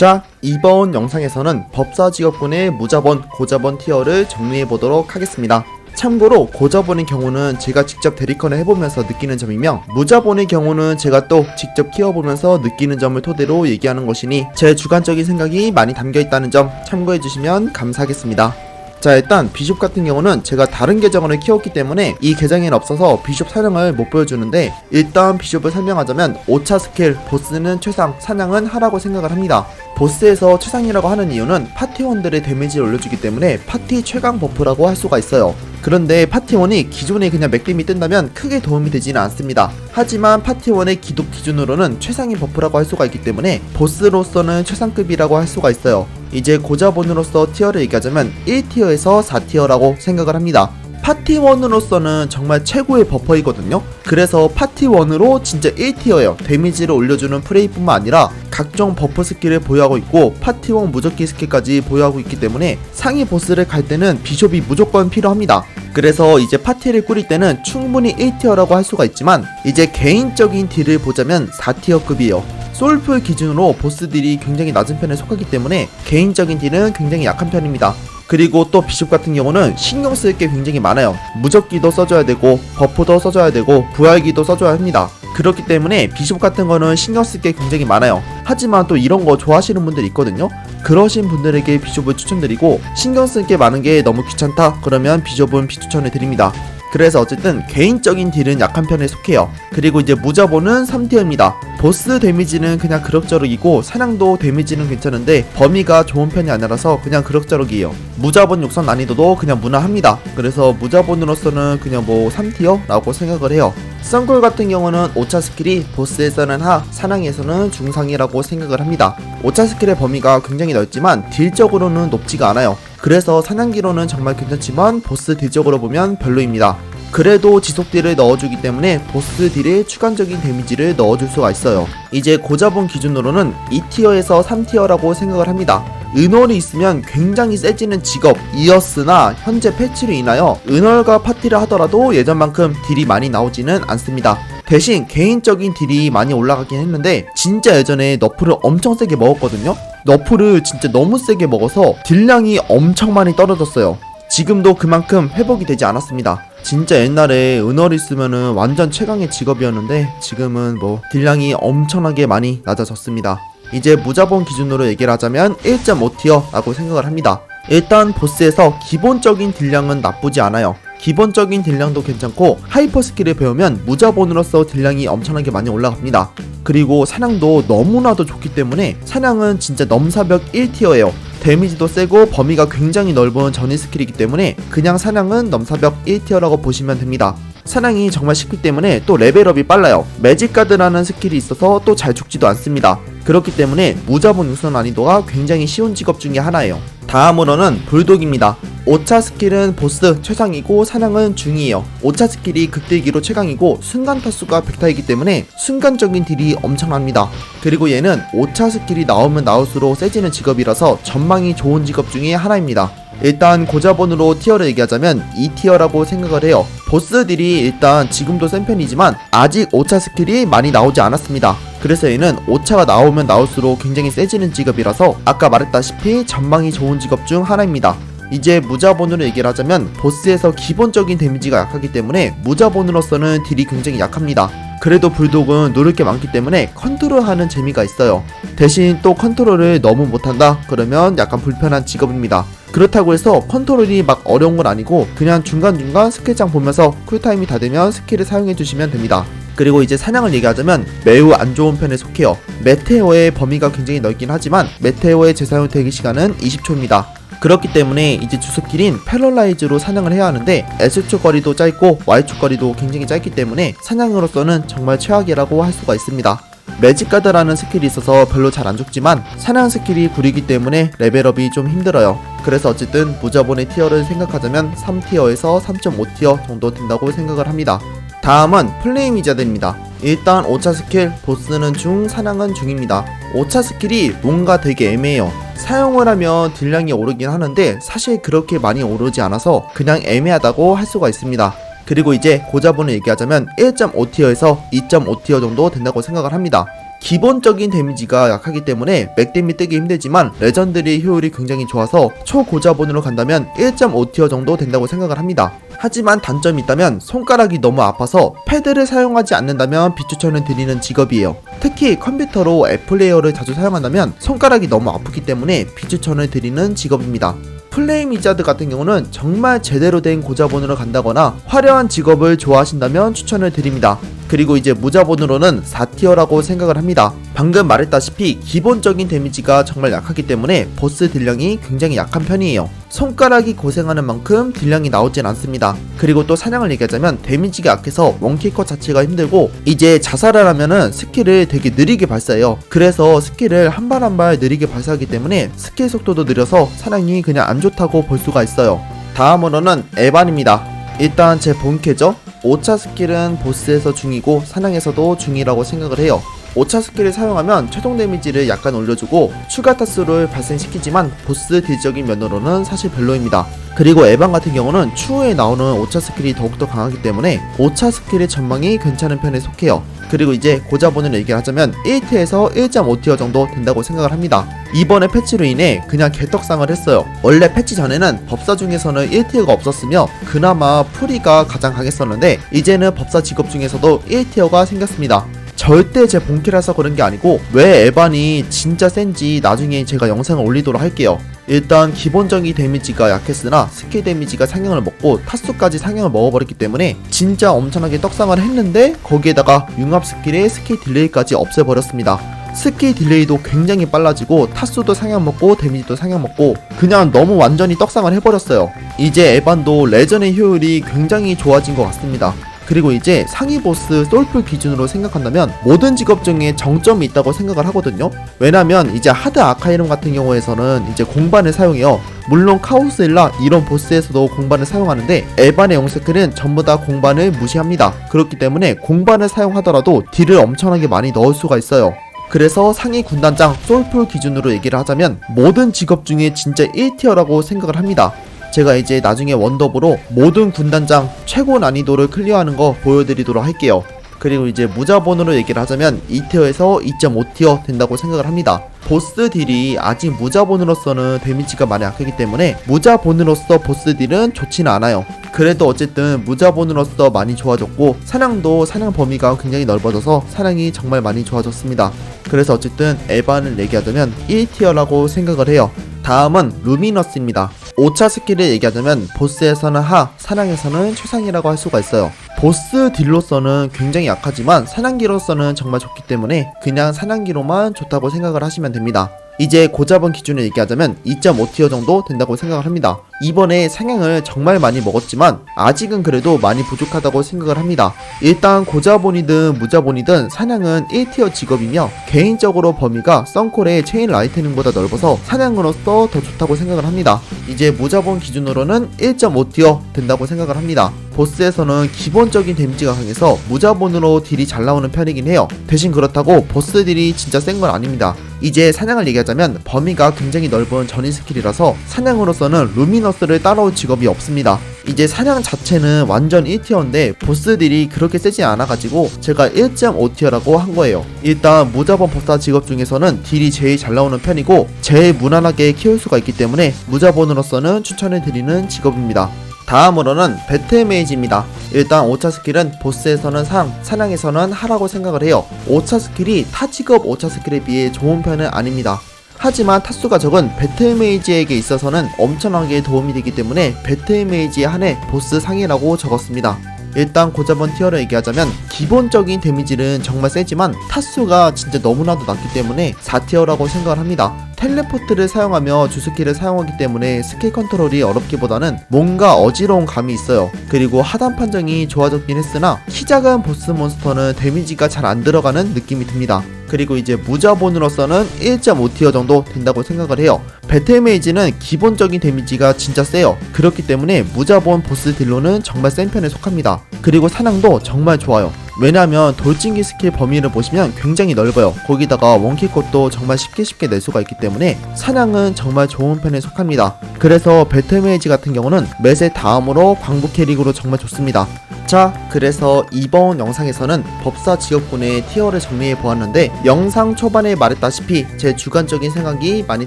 자, 이번 영상에서는 법사 직업군의 무자본, 고자본 티어를 정리해 보도록 하겠습니다. 참고로 고자본의 경우는 제가 직접 대리컨을 해보면서 느끼는 점이며 무자본의 경우는 제가 또 직접 키워보면서 느끼는 점을 토대로 얘기하는 것이니 제 주관적인 생각이 많이 담겨 있다는 점 참고해 주시면 감사하겠습니다. 자 일단 비숍 같은 경우는 제가 다른 계정을 키웠기 때문에 이 계정에는 없어서 비숍 사냥을 못 보여주는데 일단 비숍을 설명하자면 5차 스킬 보스는 최상 사냥은 하라고 생각을 합니다 보스에서 최상이라고 하는 이유는 파티원들의 데미지를 올려주기 때문에 파티 최강 버프라고 할 수가 있어요 그런데 파티원이 기존에 그냥 맥림이 뜬다면 크게 도움이 되지는 않습니다. 하지만 파티원의 기독 기준으로는 최상의 버프라고 할 수가 있기 때문에 보스로서는 최상급이라고 할 수가 있어요. 이제 고자본으로서 티어를 얘기하자면 1티어에서 4티어라고 생각을 합니다. 파티원으로서는 정말 최고의 버퍼이거든요. 그래서 파티원으로 진짜 1티어예요. 데미지를 올려주는 프레이뿐만 아니라 각종 버프 스킬을 보유하고 있고 파티원 무적기 스킬까지 보유하고 있기 때문에 상위 보스를 갈 때는 비숍이 무조건 필요합니다. 그래서 이제 파티를 꾸릴 때는 충분히 1티어라고 할 수가 있지만 이제 개인적인 딜을 보자면 4티어급이에요. 솔풀 기준으로 보스들이 굉장히 낮은 편에 속하기 때문에 개인적인 딜은 굉장히 약한 편입니다. 그리고 또 비숍 같은 경우는 신경 쓸 게 굉장히 많아요. 무적기도 써줘야 되고 버프도 써줘야 되고 부활기도 써줘야 합니다. 그렇기 때문에 비숍 같은 거는 신경 쓸 게 굉장히 많아요. 하지만 또 이런 거 좋아하시는 분들이 있거든요. 그러신 분들에게 비숍을 추천드리고 신경 쓸 게 많은 게 너무 귀찮다 그러면 비숍은 비추천을 드립니다. 그래서 어쨌든 개인적인 딜은 약한 편에 속해요. 그리고 이제 무자본은 3티어입니다. 보스 데미지는 그냥 그럭저럭이고 사냥도 데미지는 괜찮은데 범위가 좋은 편이 아니라서 그냥 그럭저럭이에요. 무자본 육성 난이도도 그냥 무난합니다. 그래서 무자본으로서는 그냥 뭐 3티어라고 생각을 해요. 썬골 같은 경우는 5차 스킬이 보스에서는 하, 사냥에서는 중상이라고 생각을 합니다. 5차 스킬의 범위가 굉장히 넓지만 딜적으로는 높지가 않아요. 그래서 사냥기로는 정말 괜찮지만 보스 딜적으로 보면 별로입니다. 그래도 지속 딜을 넣어주기 때문에 보스 딜에 추가적인 데미지를 넣어줄 수가 있어요. 이제 고자본 기준으로는 2티어에서 3티어라고 생각을 합니다. 은월이 있으면 굉장히 세지는 직업 이었으나 현재 패치로 인하여 은월과 파티를 하더라도 예전만큼 딜이 많이 나오지는 않습니다. 대신 개인적인 딜이 많이 올라가긴 했는데 진짜 예전에 너프를 엄청 세게 먹었거든요. 너프를 진짜 너무 세게 먹어서 딜량이 엄청 많이 떨어졌어요. 지금도 그만큼 회복이 되지 않았습니다. 진짜 옛날에 은월이 있으면은 완전 최강의 직업이었는데 지금은 뭐 딜량이 엄청나게 많이 낮아졌습니다. 이제 무자본 기준으로 얘기를 하자면 1.5티어라고 생각을 합니다. 일단 보스에서 기본적인 딜량은 나쁘지 않아요. 기본적인 딜량도 괜찮고 하이퍼 스킬을 배우면 무자본으로서 딜량이 엄청나게 많이 올라갑니다. 그리고 사냥도 너무나도 좋기 때문에 사냥은 진짜 넘사벽 1티어예요. 데미지도 세고 범위가 굉장히 넓은 전위 스킬이기 때문에 그냥 사냥은 넘사벽 1티어라고 보시면 됩니다. 사냥이 정말 쉽기 때문에 또 레벨업이 빨라요. 매직가드라는 스킬이 있어서 또 잘 죽지도 않습니다. 그렇기 때문에 무자본 우선 난이도가 굉장히 쉬운 직업 중에 하나예요. 다음으로는 불독입니다. 5차 스킬은 보스 최상이고 사냥은 중이에요. 5차 스킬이 극딜기로 최강이고 순간 타수가 100타이기 때문에 순간적인 딜이 엄청납니다. 그리고 얘는 5차 스킬이 나오면 나올수록 세지는 직업이라서 전망이 좋은 직업 중에 하나입니다. 일단 고자본으로 티어를 얘기하자면 2티어라고 생각을 해요. 보스들이 일단 지금도 센 편이지만 아직 5차 스킬이 많이 나오지 않았습니다. 그래서 얘는 5차가 나오면 나올수록 굉장히 세지는 직업이라서 아까 말했다시피 전망이 좋은 직업 중 하나입니다. 이제 무자본으로 얘기를 하자면 보스에서 기본적인 데미지가 약하기 때문에 무자본으로서는 딜이 굉장히 약합니다. 그래도 불독은 누를 게 많기 때문에 컨트롤하는 재미가 있어요. 대신 또 컨트롤을 너무 못한다? 그러면 약간 불편한 직업입니다. 그렇다고 해서 컨트롤이 막 어려운 건 아니고 그냥 중간중간 스킬장 보면서 쿨타임이 다 되면 스킬을 사용해 주시면 됩니다. 그리고 이제 사냥을 얘기하자면 매우 안 좋은 편에 속해요. 메테오의 범위가 굉장히 넓긴 하지만 메테오의 재사용 대기 시간은 20초입니다. 그렇기 때문에 이제 주습길인 패럴라이즈로 사냥을 해야 하는데 S축 거리도 짧고 Y축 거리도 굉장히 짧기 때문에 사냥으로서는 정말 최악이라고 할 수가 있습니다. 매직가드라는 스킬이 있어서 별로 잘 안 죽지만 사냥 스킬이 구리기 때문에 레벨업이 좀 힘들어요. 그래서 어쨌든 무자본의 티어를 생각하자면 3티어에서 3.5티어 정도 된다고 생각을 합니다. 다음은 플레임 위자드입니다. 일단 5차 스킬 보스는 중 사냥은 중입니다. 5차 스킬이 뭔가 되게 애매해요. 사용을 하면 딜량이 오르긴 하는데 사실 그렇게 많이 오르지 않아서 그냥 애매하다고 할 수가 있습니다. 그리고 이제 고자본을 얘기하자면 1.5티어에서 2.5티어 정도 된다고 생각을 합니다. 기본적인 데미지가 약하기 때문에 맥데미 뜨기 힘들지만 레전드리 효율이 굉장히 좋아서 초고자본으로 간다면 1.5티어 정도 된다고 생각을 합니다. 하지만 단점이 있다면 손가락이 너무 아파서 패드를 사용하지 않는다면 비추천을 드리는 직업이에요. 특히 컴퓨터로 앱 플레이어를 자주 사용한다면 손가락이 너무 아프기 때문에 비추천을 드리는 직업입니다. 플레임 위자드 같은 경우는 정말 제대로 된 고자본으로 간다거나 화려한 직업을 좋아하신다면 추천을 드립니다. 그리고 이제 무자본으로는 4티어라고 생각을 합니다. 방금 말했다시피 기본적인 데미지가 정말 약하기 때문에 보스 딜량이 굉장히 약한 편이에요. 손가락이 고생하는 만큼 딜량이 나오진 않습니다. 그리고 또 사냥을 얘기하자면 데미지가 약해서 원키커 자체가 힘들고 이제 자살을 하면은 스킬을 되게 느리게 발사해요. 그래서 스킬을 한 발 한 발 느리게 발사하기 때문에 스킬 속도도 느려서 사냥이 그냥 안 좋다고 볼 수가 있어요. 다음으로는 에반입니다. 일단 제 본캐죠. 5차 스킬은 보스에서 중이고 사냥에서도 중이라고 생각을 해요. 5차 스킬을 사용하면 최종 데미지를 약간 올려주고 추가 타수를 발생시키지만 보스 딜적인 면으로는 사실 별로입니다. 그리고 에반 같은 경우는 추후에 나오는 5차 스킬이 더욱더 강하기 때문에 5차 스킬의 전망이 괜찮은 편에 속해요. 그리고 이제 고자본을 얘기를 하자면 1티에서 1.5티어 정도 된다고 생각을 합니다. 이번에 패치로 인해 그냥 개떡상을 했어요. 원래 패치 전에는 법사 중에서는 1티어가 없었으며 그나마 프리가 가장 강했었는데 이제는 법사 직업 중에서도 1티어가 생겼습니다. 절대 제 본캐라서 그런 게 아니고 왜 에반이 진짜 센지 나중에 제가 영상을 올리도록 할게요. 일단 기본적인 데미지가 약했으나 스킬 데미지가 상향을 먹고 타수까지 상향을 먹어버렸기 때문에 진짜 엄청나게 떡상을 했는데 거기에다가 융합 스킬의 스킬 딜레이까지 없애버렸습니다. 스킬 딜레이도 굉장히 빨라지고 타수도 상향 먹고 데미지도 상향 먹고 그냥 너무 완전히 떡상을 해버렸어요. 이제 에반도 레전의 효율이 굉장히 좋아진 것 같습니다. 그리고 이제 상위 보스 솔풀 기준으로 생각한다면 모든 직업 중에 정점이 있다고 생각을 하거든요. 왜냐면 이제 하드 아카이름 같은 경우에서는 이제 공반을 사용해요. 물론 카오스일라 이런 보스에서도 공반을 사용하는데 에반의 영스클은 전부 다 공반을 무시합니다. 그렇기 때문에 공반을 사용하더라도 딜을 엄청나게 많이 넣을 수가 있어요. 그래서 상위 군단장 솔풀 기준으로 얘기를 하자면 모든 직업 중에 진짜 1티어라고 생각을 합니다. 제가 이제 나중에 원더보로 모든 군단장 최고 난이도를 클리어하는 거 보여드리도록 할게요. 그리고 이제 무자본으로 얘기를 하자면 2티어에서 2.5티어 된다고 생각을 합니다. 보스 딜이 아직 무자본으로서는 데미지가 많이 약하기 때문에 무자본으로서 보스 딜은 좋지는 않아요. 그래도 어쨌든 무자본으로서 많이 좋아졌고 사냥도 사냥 범위가 굉장히 넓어져서 사냥이 정말 많이 좋아졌습니다. 그래서 어쨌든 에반을 얘기하자면 1티어라고 생각을 해요. 다음은 루미너스입니다. 5차 스킬을 얘기하자면 보스에서는 하, 사냥에서는 최상이라고 할 수가 있어요. 보스 딜로서는 굉장히 약하지만 사냥기로서는 정말 좋기 때문에 그냥 사냥기로만 좋다고 생각을 하시면 됩니다. 이제 고자본 기준을 얘기하자면 2.5티어 정도 된다고 생각을 합니다. 이번에 상향을 정말 많이 먹었지만 아직은 그래도 많이 부족하다고 생각을 합니다. 일단 고자본이든 무자본이든 사냥은 1티어 직업이며 개인적으로 범위가 썬콜의 체인 라이트닝보다 넓어서 사냥으로서 더 좋다고 생각을 합니다. 이제 무자본 기준으로는 1.5티어 된다고 생각을 합니다. 보스에서는 기본적인 데미지가 강해서 무자본으로 딜이 잘 나오는 편이긴 해요. 대신 그렇다고 보스 딜이 진짜 센 건 아닙니다. 이제 사냥을 얘기하자면 범위가 굉장히 넓은 전위 스킬이라서 사냥으로서는 루미너스를 따라올 직업이 없습니다. 이제 사냥 자체는 완전 1티어인데 보스들이 그렇게 세지 않아가지고 제가 1.5티어라고 한 거예요. 일단 무자본 법사 직업 중에서는 딜이 제일 잘 나오는 편이고 제일 무난하게 키울 수가 있기 때문에 무자본으로서는 추천을 드리는 직업입니다. 다음으로는 배틀 메이지입니다. 일단 5차 스킬은 보스에서는 상, 사냥에서는 하라고 생각을 해요. 5차 스킬이 타 직업 5차 스킬에 비해 좋은 편은 아닙니다. 하지만 타수가 적은 배틀 메이지에게 있어서는 엄청나게 도움이 되기 때문에 배틀 메이지에 한해 보스 상이라고 적었습니다. 일단 고자본 티어를 얘기하자면 기본적인 데미지는 정말 세지만 타수가 진짜 너무나도 낮기 때문에 4티어라고 생각을 합니다. 텔레포트를 사용하며 주스킬을 사용하기 때문에 스킬 컨트롤이 어렵기보다는 뭔가 어지러운 감이 있어요. 그리고 하단 판정이 좋아졌긴 했으나 키 작은 보스 몬스터는 데미지가 잘 안 들어가는 느낌이 듭니다. 그리고 이제 무자본으로서는 1.5티어 정도 된다고 생각을 해요. 배틀 메이지는 기본적인 데미지가 진짜 세요. 그렇기 때문에 무자본 보스 딜로는 정말 센 편에 속합니다. 그리고 사냥도 정말 좋아요. 왜냐하면 돌진기 스킬 범위를 보시면 굉장히 넓어요. 거기다가 원킥것도 정말 쉽게 쉽게 낼 수가 있기 때문에 사냥은 정말 좋은 편에 속합니다. 그래서 배틀메이지 같은 경우는 맷의 다음으로 광부 캐릭으로 정말 좋습니다. 자, 그래서 이번 영상에서는 법사 직업군의 티어를 정리해 보았는데 영상 초반에 말했다시피 제 주관적인 생각이 많이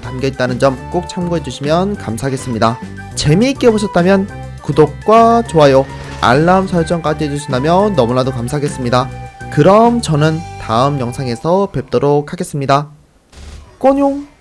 담겨 있다는 점 꼭 참고해 주시면 감사하겠습니다. 재미있게 보셨다면 구독과 좋아요, 알람 설정까지 해주신다면 너무나도 감사하겠습니다. 그럼 저는 다음 영상에서 뵙도록 하겠습니다. 꼬뇽!